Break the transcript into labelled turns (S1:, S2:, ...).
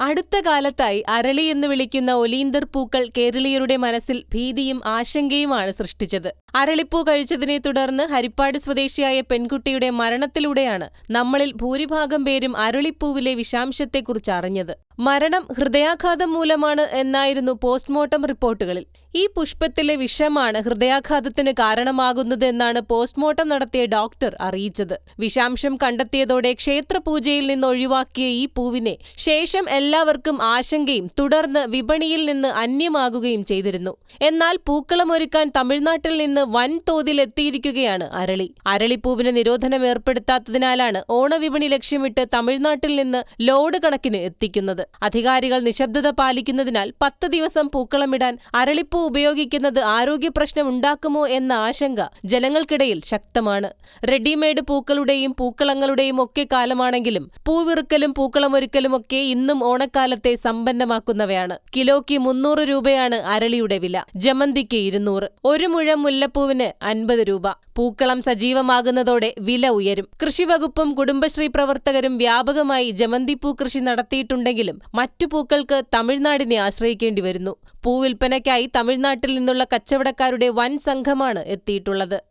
S1: അടുത്ത കാലത്തായി അരളി എന്ന് വിളിക്കുന്ന ഒലീന്തർ പൂക്കൾ കേരളീയരുടെ മനസ്സിൽ ഭീതിയും ആശങ്കയുമാണ് സൃഷ്ടിച്ചത്. അരളിപ്പൂ കഴിച്ചതിനെ തുടർന്ന് ഹരിപ്പാട് സ്വദേശിയായ പെൺകുട്ടിയുടെ മരണത്തിലൂടെയാണ് നമ്മളിൽ ഭൂരിഭാഗം പേരും അരളിപ്പൂവിലെ വിഷാംശത്തെക്കുറിച്ച് അറിഞ്ഞത്. മരണം ഹൃദയാഘാതം മൂലമാണ് എന്നായിരുന്നു പോസ്റ്റ്മോർട്ടം റിപ്പോർട്ടുകളിൽ. ഈ പുഷ്പത്തിലെ വിഷമാണ് ഹൃദയാഘാതത്തിന് കാരണമാകുന്നത് എന്നാണ് പോസ്റ്റ്മോർട്ടം നടത്തിയ ഡോക്ടർ അറിയിച്ചത്. വിഷാംശം കണ്ടെത്തിയതോടെ ക്ഷേത്രപൂജയിൽ നിന്ന് ഒഴിവാക്കിയ ഈ പൂവിനെ ശേഷം എല്ലാവർക്കും ആശങ്കയും തുടർന്ന് വിപണിയിൽ നിന്ന് അന്യമാകുകയും ചെയ്തിരുന്നു. എന്നാൽ പൂക്കളമൊരുക്കാൻ തമിഴ്നാട്ടിൽ നിന്ന് വൻതോതിൽ എത്തിയിരിക്കുകയാണ് അരളി. അരളിപ്പൂവിന് നിരോധനം ഏർപ്പെടുത്താത്തതിനാലാണ് ഓണവിപണി ലക്ഷ്യമിട്ട് തമിഴ്നാട്ടിൽ നിന്ന് ലോഡ് കണക്കിന് എത്തിക്കുന്നത്. അധികാരികൾ നിശബ്ദത പാലിക്കുന്നതിനാൽ പത്ത് ദിവസം പൂക്കളമിടാൻ അരളിപ്പൂ ഉപയോഗിക്കുന്നത് ആരോഗ്യ പ്രശ്നം ഉണ്ടാക്കുമോ എന്ന ആശങ്ക ജനങ്ങൾക്കിടയിൽ ശക്തമാണ്. റെഡിമെയ്ഡ് പൂക്കളുടെയും പൂക്കളങ്ങളുടെയും ഒക്കെ കാലമാണെങ്കിലും പൂവിറുക്കലും പൂക്കളമൊരുക്കലും ഒക്കെ ഇന്നും ഓണക്കാലത്തെ സമ്പന്നമാക്കുന്നവയാണ്. കിലോയ്ക്ക് മുന്നൂറ് രൂപയാണ് അരളിയുടെ വില. ജമന്തിക്ക് ഇരുന്നൂറ്. ഒരു മുഴം മുല്ലപ്പൂവിന് അൻപത് രൂപ. പൂക്കളം സജീവമാകുന്നതോടെ വില ഉയരും. കൃഷിവകുപ്പും കുടുംബശ്രീ പ്രവർത്തകരും വ്യാപകമായി ജമന്തിപ്പൂ കൃഷി നടത്തിയിട്ടുണ്ടെങ്കിലും മറ്റു പൂക്കൾക്ക് തമിഴ്നാടിനെ ആശ്രയിക്കേണ്ടി വരുന്നു. പൂവിൽപ്പനയ്ക്കായി തമിഴ്നാട്ടിൽ നിന്നുള്ള കച്ചവടക്കാരുടെ വൻ സംഘമാണ് എത്തിയിട്ടുള്ളത്.